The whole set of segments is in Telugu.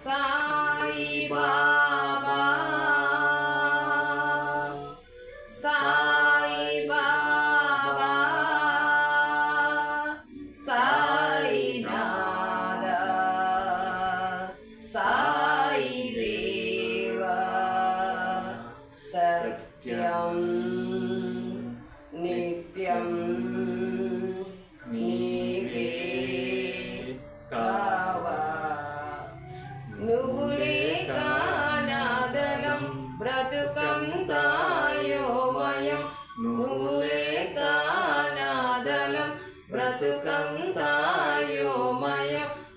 Sai Baba. Sai Baba. Sai Nada. Sai Deva. నువ్వులే కానాదలం బ్రతుకంతాయోమయం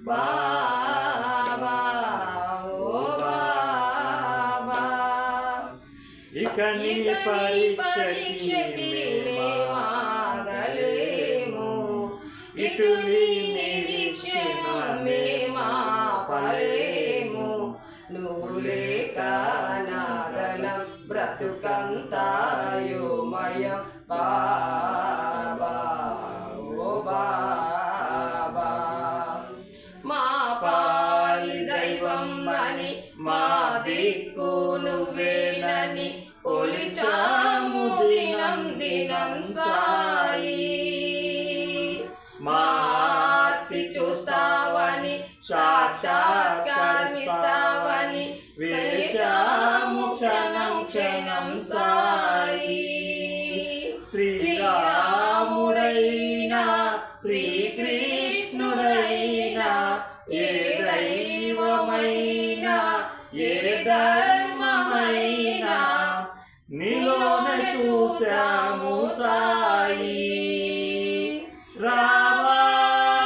బాబా ఓ బాబా. ఇక నీ పరీక్షకి మేమాగలేము. ఇటు నీ నిరీక్షణ మేమాపలేము నువ్వు లేక నాదలం బ్రతుకంతాయోమయం బాబా ఓ బాబా మా పాలి దైవం అని మా దిక్కు నువ్వేనని కొలిచాము దినం దినం సాయి. మార్తి చూస్తావని సాక్షాత్కరిస్తావని క్షణం క్షణం సాయి. ఏ ధర్మమైనా నీలోనే చూశాము సాయి. రావా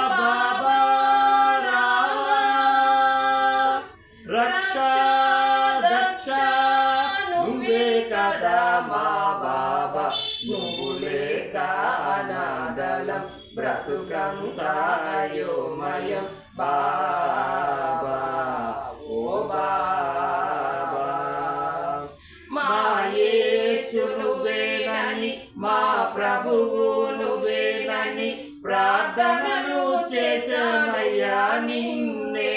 బాబా రావా. రక్ష దక్ష నువ్వే కదా మా బాబా. నువ్వు లేక అనాదలం బ్రతుకంతా అయోమయం. బాబా ప్రార్థనలు చేశామయ్యా నిన్నే.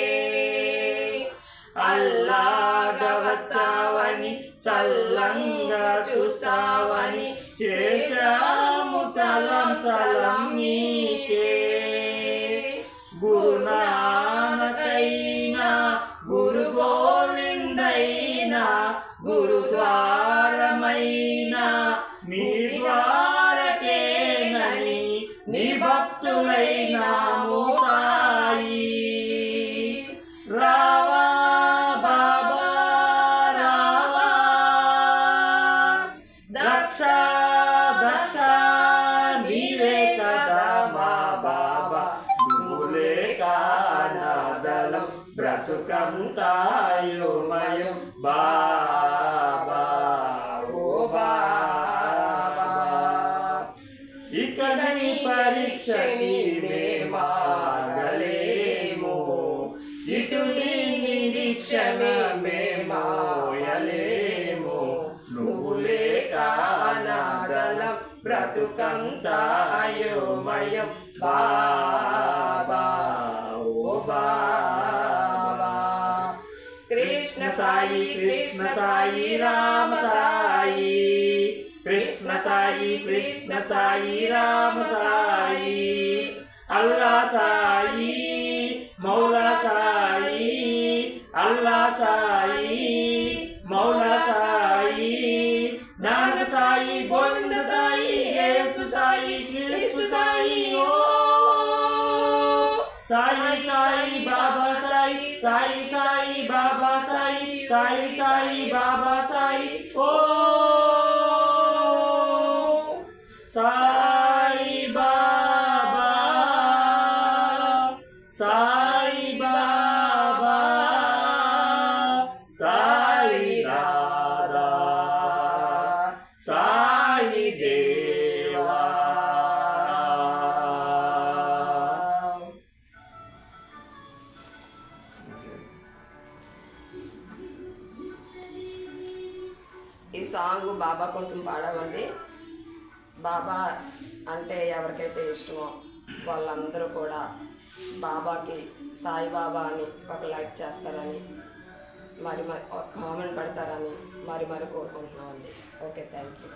అల్లాగా వస్తావని సల్లంగా చూస్తావని చేశాము సలం సలం నీకే. నీ భక్తులైనాము సాయి రావా బాబా రావా. దక్ష దక్ష నీవే కదా మా బాబా. నువ్వులే కానాదలం బ్రతుకంతాయోమయం. ఇక నీ పరీక్ష మేమాగలేము ఇటు నీ నిరీక్షమే మేమాయలేము నువ్వు లేక అనాదలం బ్రతుకంతా అయోమయం. బాబా ఓ బాబా. కృష్ణ సాయి కృష్ణ సాయి రా. కృష్ణ సాయి కృష్ణ సాయి రామ సాయి అల్లా సాయి మౌలా సాయి అల్లా సాయి మౌలా సాయి జ్ఞాన సాయి గోవింద సాయి యేసు సాయి కృష్ణ సాయి ఓ సాయి సాయి బాబా సాయి సాయి సాయి బాబా సాయి సాయి సాయి బాబా సాయి ఓ సాయి బాబా సాయి బాబా సాయి రాధా సాయి దేవా. ఈ సాంగ్ బాబా కోసం పాడామండి బాబా అంటే ఎవరికైతే ఇష్టమో వాళ్ళందరూ కూడా బాబాకి సాయిబాబా అని ఒక లైక్ చేస్తారని మరి మరి ఒక కామెంట్ పెడతారని మరి మరి కోరుకుంటున్నామండి. Okay thank you.